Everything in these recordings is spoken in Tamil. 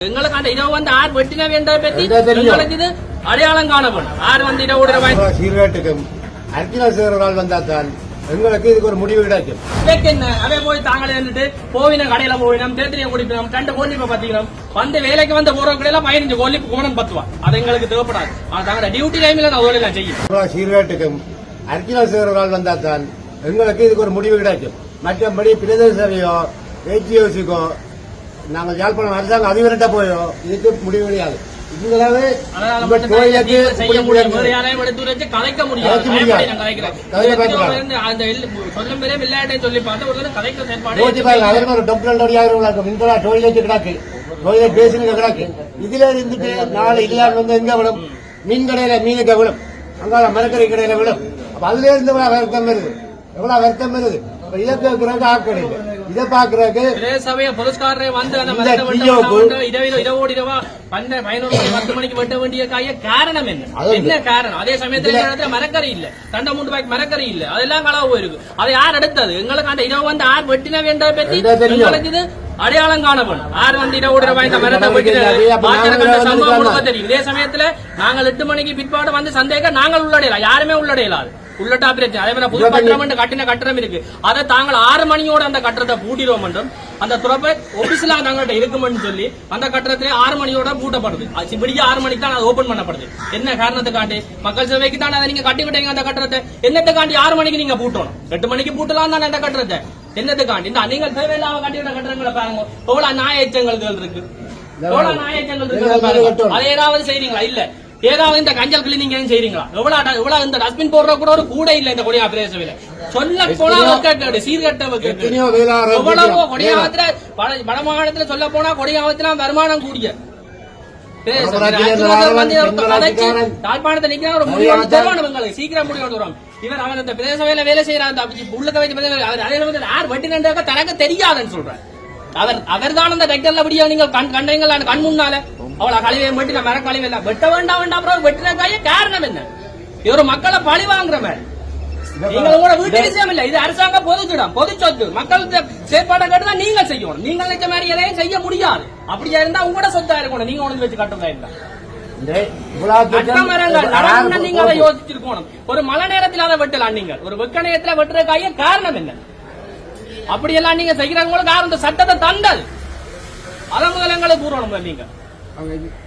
எங்களுக்கு அந்த இரவு வந்து ஆர் வெட்டின பற்றி? எங்களுக்கு இது அடையாளம் காணப்படும் ஆர் வந்து இரவு ரூபாய் சீர்கேட்டுக்கும் அர்ச்சனா சேகரால் வந்தால் தான் எங்களுக்கு இதுக்கு ஒரு முடிவு கிடைக்கும் என்ன அவன் போய் தாங்களே வந்துட்டு போவின கடையில போவினோம் தேத்திரியை குடிப்பினோம் ரெண்டு கோலிப்பை பாத்தீங்கன்னா வந்து வேலைக்கு வந்த போற கடையில பதினஞ்சு கோலிப்பு கோணம் பத்துவா அது எங்களுக்கு தேவைப்படாது தங்களோட டியூட்டி டைம்ல நான் தொழில் செய்யும் சீர்கேட்டுக்கும் அர்ச்சனா சேகரால் வந்தால் தான் எங்களுக்கு இதுக்கு ஒரு முடிவு கிடைக்கும் மற்றபடி பிரதேச சபையோ ஏஜிஓசிக்கோ நாங்கள் யாழ்ப்பாணம் அரசாங்கம் அதிபர்கிட்ட போயோ இதுக்கு முடிவு கிடையாது. இவங்களாவே கலைக்க முடியாது. இதுல இருந்துட்டு நாளை இல்லாம வந்து எங்க விடும் மீன் கடையில மீனுக்கு விடும் அங்கால மரக்கறி கடையில விடும் அதுல இருந்து வருத்தம் வருது? எவ்வளவு வருத்தம் வருது? கேட்கறதுக்கு ஆட்கள் இதை பிரதேச சபையை புரஸ்காரரை வந்து அந்த இந்த மரத்தை வெட்ட டிஓக்கு வேண்டாம், இருபது இருபது இரவா பன்ன பதினோரு பத்து மணிக்கு வெட்ட வேண்டிய காய காரணம் என்ன? என்ன காரணம்? அதே சமயத்துல மரக்கறி இல்ல. தண்டை மூன்று பாய்க்கு மரக்கறி இல்ல. அதெல்லாம் களவு போயிருக்கு அதை யார் எடுத்தது? எங்களுக்கு அந்த இரவு வந்து ஆர் வெட்டின என்ன தெரியும்? எங்களுக்கு இது அடையாளம் காணப்படும். ஆர் வந்து ரூபாய் இந்த மரத்தை தெரியும். இதே சமயத்துல நாங்கள் எட்டு மணிக்கு பிற்பாடு வந்து சந்தேகம் நாங்கள் உள்ளடையலாம். யாருமே உள்ளடையலாது. உள்ளட்டா பிரச்சனை அதே மாதிரி புது என்று கட்டின கட்டணம் இருக்கு. அதை தாங்கள் ஆறு மணியோட அந்த கட்டணத்தை பூட்டிடுவோம் என்றும் அந்த துறப்பை ஒபிசிலா தங்கள்கிட்ட இருக்குமென்னு சொல்லி அந்த கட்டணத்திலே ஆறு மணியோட பூட்டப்படுது. அது விடிய ஆறு மணிக்கு தான் அது ஓபன் பண்ணப்படுது. என்ன காரணத்துக்காண்டி? மக்கள் சேவைக்கு தான் அதை நீங்க கட்டி விட்டீங்க அந்த கட்டணத்தை என்னத்துக்காண்டி ஆறு மணிக்கு நீங்க பூட்டணும்? எட்டு மணிக்கு பூட்டலாம் தானே அந்த கட்டணத்தை என்னத்துக்காண்டி? இந்த நீங்கள் தேவையில்லாம கட்டி விட்ட கட்டணங்களை பாருங்க. எவ்வளவு நாய எச்சங்கள் இருக்கு. எவ்வளவு நாய எச்சங்கள் இருக்கு. அதை ஏதாவது செய்றீங்களா? இல்ல. ஏதாவது இந்த கஞ்சல் கிளீனிங் எதுவும் செய்றீங்களா எவ்வளவு எவ்வளவு இந்த டஸ்ட்பின் போடுற கூட ஒரு கூட இல்ல இந்த கொடியா பிரதேசவில சொல்ல போனா வெக்கக்கேடு சீர்கட்ட எவ்வளவோ கொடியாவத்துல வட- வட மாகாணத்துல சொல்ல போனா கொடியாவத்துல வருமானம் கூடிய. வடமாகாணத்துல. யாழ்ப்பாணத்தை நிக்கிற ஒரு முடிவு. தருவானு உங்களுக்கு சீக்கிரம் முடிவு வரும் இவர் அவன் இந்த பிரதேச வேலை வேலை செய்யறான் அந்த வச்சு அவர் அதே சமயத்தில் யார் வெட்டினதாக தனக்கு தெரியாதுன்னு சொல்றார் அவர் அவர் தான் அந்த டெக்டர்ல விடிய நீங்கள் கண் கண்டீங்களா கண் முன்னால அவளை கழிவை வெட்டின மர கழிவு எல்லாம் வெட்ட வேண்டாம் வேண்டாம் அப்புறம் வெட்டின காய காரணம் என்ன? இது ஒரு மக்களை பழி வாங்குற மாதிரி. நீங்கள் உங்களோட வீட்டு விஷயம் இல்ல. இது அரசாங்க பொதுச்சிடம் பொது சொத்து. மக்கள் கட்டுதான் நீங்க செய்யணும். நீங்க நினைச்ச மாதிரி எதையும் செய்ய முடியாது. அப்படியா இருந்தா உங்களோட சொத்தா இருக்கணும். நீங்க உணர்ந்து வச்சு கட்டுறதா இருந்தா. நீங்க அதை யோசிச்சிருக்கணும். ஒரு மழை நேரத்தில் அதை வெட்டலாம் நீங்க ஒரு வெக்க நேரத்துல வெட்டுற காய காரணம் என்ன? அப்படி எல்லாம் நீங்க செய்யறவங்களுக்கு இந்த சட்டத்தை தந்தது அத முதலங்களை கூறணும் நீங்க.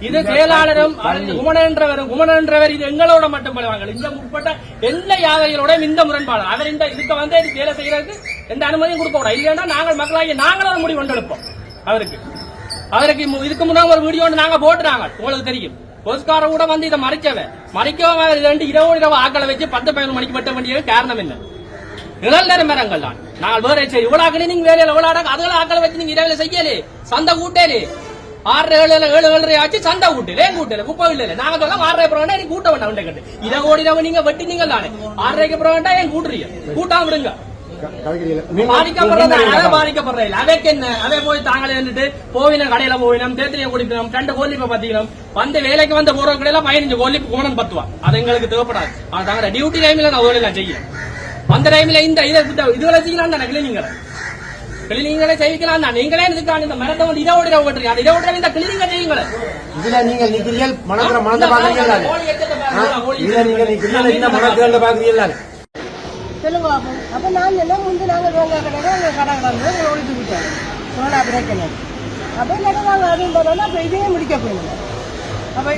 இது செயலாளரும் குமணன்றவரும் குமணன்றவர் இது எங்களோட மட்டும் பழவாங்க இந்த முற்பட்ட எந்த யாவைகளோட இந்த முரண்பாடு. அவர் இந்த இதுக்கு வந்து இது வேலை செய்யறதுக்கு எந்த அனுமதியும் கொடுக்க கூடாது. இல்லைன்னா நாங்கள் மக்களாகி நாங்களும் ஒரு முடிவு கொண்டெடுப்போம் அவருக்கு. அவருக்கு இதுக்கு முன்னாடி ஒரு வீடியோ ஒன்று நாங்க போட்டுறாங்க. உங்களுக்கு தெரியும். போஸ்கார கூட வந்து இதை மறைச்சவன் மறைக்கவும் இது ரெண்டு இரவு இரவு ஆக்களை வச்சு பத்து பதினொரு மணிக்கு வெட்ட வேண்டியது காரணம் என்ன? நிழல் நேரம் மரங்கள் தான். நாங்கள் வேற சரி இவ்வளவு நீங்க வேலையில இவ்வளவு அதுகளை ஆக்களை வச்சு நீங்க இரவில் செய்யலே. சந்தை கூட்டேலே. ஆறு ஏழு ஏழு ஏழரை ஆச்சு சந்தை கூட்டல ஏன் கூட்டல குப்பை இல்ல நாங்க சொல்ல ஆறரை அப்புறம் வேண்டாம் கூட்ட வேண்டாம் உண்டை கட்டு இதை இரவு நீங்க வெட்டினீங்க தானே ஆறரைக்கு அப்புறம் வேண்டாம் ஏன் கூட்டுறீங்க கூட்டாம விடுங்க வந்து வேலைக்கு வந்த போற கடையில பதினஞ்சு கோலிப்பு கோணம் பத்துவா அது எங்களுக்கு தேவைப்படாது அது தங்களோட டியூட்டி டைம்ல நான் ஒரு செய்யும் அந்த டைம்ல இந்த இதை இதுகளை செய்யலாம் கிளீனிங்களை கிளீனிங்களை செய்விக்கலாம் தான் நீங்களே இதுக்கான இந்த மரத்தை வந்து இதை ஓடி ஓட்டுறீங்க அந்த இதை ஓடுற இந்த கிளீனிங்க செய்யுங்களேன் இதுல நீங்க நிக்கிறீர்கள் மனசுல மனதை பாக்குறீங்களா இதுல நீங்க நிக்கிறீர்கள் இந்த மனசுல பாக்குறீங்களா சொல்லுங்க பாப்போம் அப்ப நான் என்ன முந்தி நாங்க ரோங்கா கடையில கடை வந்து ஒழிச்சு விட்டோம் சோனா பிரச்சனை அப்ப என்ன நாங்க அப்படின்றதால அப்ப இதையே முடிக்க போயிடணும் அப்ப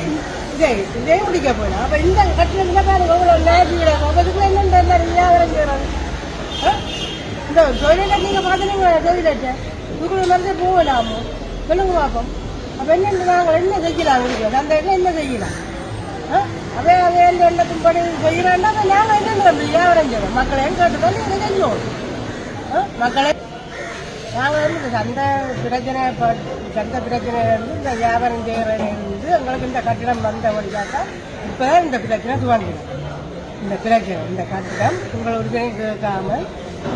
இதே இதே முடிக்க போயிடும் அப்ப இந்த கட்டிடத்துல பாருங்க எவ்வளவு நேரம் வியாபாரம் செய்யறாங்க ஆ? இந்த தொழிலை நீங்க பாத்துனீங்க தொழிலத்தை உங்களுக்கு வந்து போகலாமோ சொல்லுங்க பாப்போம் அப்ப என்னென்ன நாங்கள் என்ன செய்யலாம் உங்களுக்கு அந்த இடத்துல என்ன செய்யலாம் ஆ? அதே அதே இந்த எண்ணத்தின் படி செய்யறாங்கன்னா அப்ப நாங்க என்ன வியாபாரம் செய்யறோம் மக்களை எங்க கேட்டுதான் நீங்க செய்யணும் ஆ? மக்களை நாங்கள் வந்து இந்த சந்தை பிரச்சனை இப்போ சந்தை பிரச்சனை இருந்து இந்த வியாபாரம் செய்கிறதுல இருந்து எங்களுக்கு இந்த கட்டிடம் வந்த வழியாக இப்போ இந்த பிரச்சனை துவங்கிடும் இந்த பிரச்சனை இந்த கட்டிடம் உங்களை உரிமை கேட்காம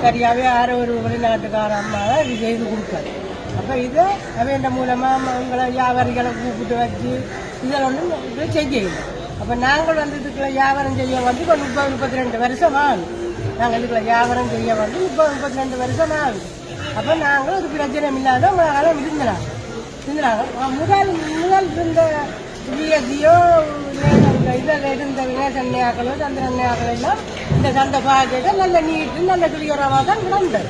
சரியாகவே யாரோ ஒரு வெளிநாட்டுக்கார அம்மாவை இது செய்து கொடுக்காது அப்போ இதை அவையின் மூலமாக உங்களை வியாபாரிகளை கூப்பிட்டு வச்சு இதில் ஒன்றும் இது செய்யல. அப்போ நாங்கள் வந்து இதுக்குள்ள வியாபாரம் செய்ய வந்து இப்போ முப்பது முப்பத்தி ரெண்டு வருஷம் ஆகுது. நாங்கள் இதுக்குள்ள வியாபாரம் செய்ய வந்து முப்பது முப்பத்தி ரெண்டு வருஷம் ஆகுது. அப்போ நாங்கள் ஒரு பிரச்சனை இல்லாத உங்களால் இருந்தலாம் இருந்தாங்க முதல் முதல் இருந்த விஎஸ்சியோ இதில் இருந்த வினேசன்யாக்களோ சந்திரன்யாக்களோ எல்லாம் இந்த சண்டை பார்க்க நல்ல நீட்டு நல்ல கிளியரமாக தான் நடந்தது.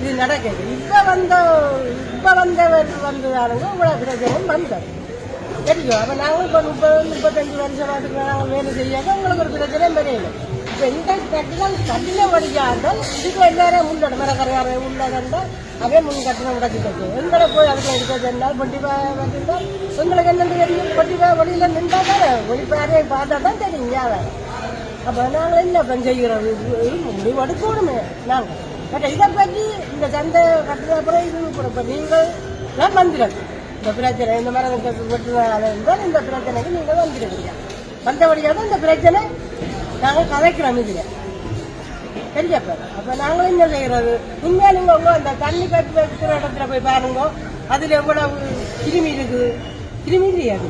இது நடக்குது இப்போ வந்த இப்போ வந்தவர் வந்ததானுங்க இவ்வளோ பிரச்சனையும் வந்தது. தெரியும் அப்போ நாங்கள் இப்போ முப்பது முப்பத்தஞ்சு வருஷம் வாட்டுக்கு நாங்கள் வேலை செய்யாத உங்களுக்கு ஒரு பிரச்சனையும் தெரியல இப்போ இந்த கட்டிடம் கட்டின வழியாண்டால் இதுக்கு எல்லாரும் முன்னோட மரக்கரையார உள்ளதாண்டால் அதே முன் கட்டிடம் உடச்சிட்டு எங்களை போய் அதுக்கு எடுக்க சொன்னால் பொட்டி வந்திருந்தால் உங்களுக்கு என்னென்னு தெரியும்? பொட்டி வழியில் நின்றால் தானே? வெளிப்பாரையை பார்த்தா தான் தெரியும் யாரும் அப்போ நாங்கள் என்ன பண்ண செய்கிறோம் முடிவு எடுக்கணுமே நாங்கள் பட் இதை பற்றி இந்த சந்தை கட்டின அப்புறம் இது இப்போ நீங்கள் தான் வந்துடுறது இந்த பிரச்சனை இந்த மாதிரி வெட்டுனால இருந்தால் இந்த பிரச்சனைக்கு நீங்கள் வந்துடுவீங்க வந்தபடியாக தான் இந்த பிரச்சனை நாங்கள் கதைக்கிறோம் இதில். தெரிஞ்சப்ப அப்போ நாங்களும் என்ன செய்கிறது உண்மையாக நீங்கள் உங்க அந்த தண்ணி கட்டி வைக்கிற இடத்துல போய் பாருங்க. அதில் எவ்வளவு கிருமி இருக்குது? கிருமி கிடையாது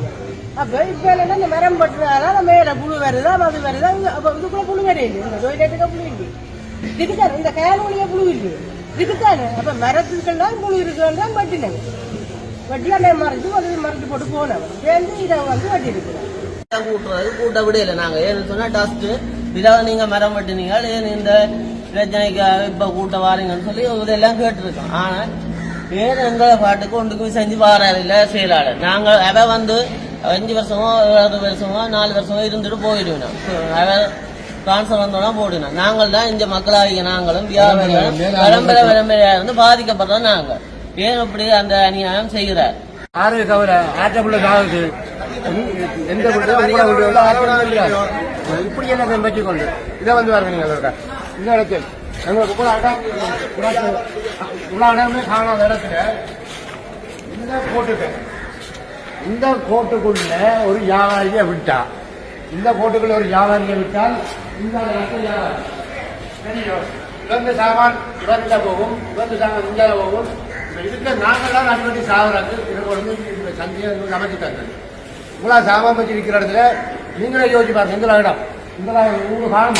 அப்போ இப்போ என்னன்னா இந்த மரம் பட்டுறதால மேலே புழு வருதா அது வருதா அப்போ இதுக்குள்ள புழு கிடையாது இந்த டொய்லெட்டுக்கு புழு இல்லை. இதுக்குதானே இந்த கயலுடைய புழு இல்லை. இதுக்குதானே அப்போ மரத்துக்கெல்லாம் புழு இருக்குன்னு பட்டினது வட்டியாலே மறைச்சு அது மறைச்சு போட்டு போனவன் சேர்ந்து இதை வந்து வட்டி இருக்கிறான் கூட்டுறது கூட்ட விடையில நாங்க. ஏன்னு சொன்னா டஸ்ட் இதை நீங்க மரம் வெட்டினீங்க ஏன் இந்த பிரச்சனைக்கு இப்ப கூட்ட வாரீங்கன்னு சொல்லி இதெல்லாம் கேட்டிருக்கோம். ஆனா ஏன் எங்களை பாட்டுக்கு ஒன்றுக்கும் செஞ்சு வாராரு இல்லை செயலாளர். நாங்க அவ வந்து அஞ்சு வருஷமோ ஏழு வருஷமோ நாலு வருஷமோ இருந்துட்டு போயிடுவோம் அவ டிரான்ஸ்ஃபர் வந்தோம்னா போடுவேன் நாங்கள் தான் இந்த மக்களாகிய நாங்களும் வியாபாரிகளும் பரம்பரை பரம்பரையா இருந்து பாதிக்கப்படுறோம் நாங்க ஏன் இப்படி அந்த அநியாயம் செய்கிறார் ஆறு கவலை ஆற்றப்புள்ள சாகுது எந்த இப்படி என்ன கொண்டு இதை வந்து பாருங்க நீங்கள் இந்த இடத்தில் எங்களுக்கு கூட இடமே காணாத இடத்துல இந்த கோட்டுக்கு இந்த கோட்டுக்குள்ள ஒரு வியாபாரியை விட்டா. இந்த கோட்டுக்குள்ள ஒரு வியாபாரியை விட்டால் இந்த இடத்துல வியாபாரி தெரியும் இவங்க சாமான் இவர்கிட்ட போகும் இவங்க சாமான் இங்கே போகும். இப்ப இதுக்கு நாங்கள்லாம் அடிப்படை சாகுறாங்க இதை கொண்டு இந்த சந்தையை அமைச்சு தந்தது. இவ்வளோ சாமான் வச்சு விற்கிற இடத்துல நீங்களே யோசிச்சு பாருங்க இந்த இடம் இந்த ஊர் காலம்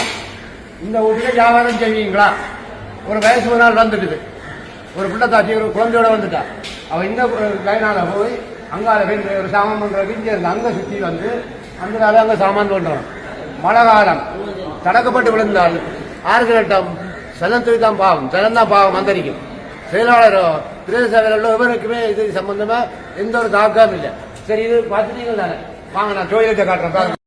இந்த ஊரில் வியாபாரம் செய்வீங்களா? ஒரு வயசு ஒரு நாள் வந்துட்டுது ஒரு பிள்ளை தாச்சி ஒரு குழந்தையோட வந்துட்டா. அவன் இந்த லைனால போய் அங்கால போய் ஒரு சாமான் பண்ணுறதுக்கு இங்கே இருந்து அங்கே சுற்றி வந்து அந்த நாள் அங்கே சாமான் பண்ணுறோம் மழை காலம். தடக்கப்பட்டு விழுந்தால் ஆறு கட்டம் செலந்து தான் பாவம். செலந்தான் பாவம் அந்தரிக்கும். செயலாளரோ பிரதேச செயலாளரோ இவருக்குமே இது சம்பந்தமா எந்த ஒரு தாக்கம் இல்லை. சரி இது பார்த்துட்டீங்க தானே வாங்க நான் டோய்லெட்டை காட்டுறேன்.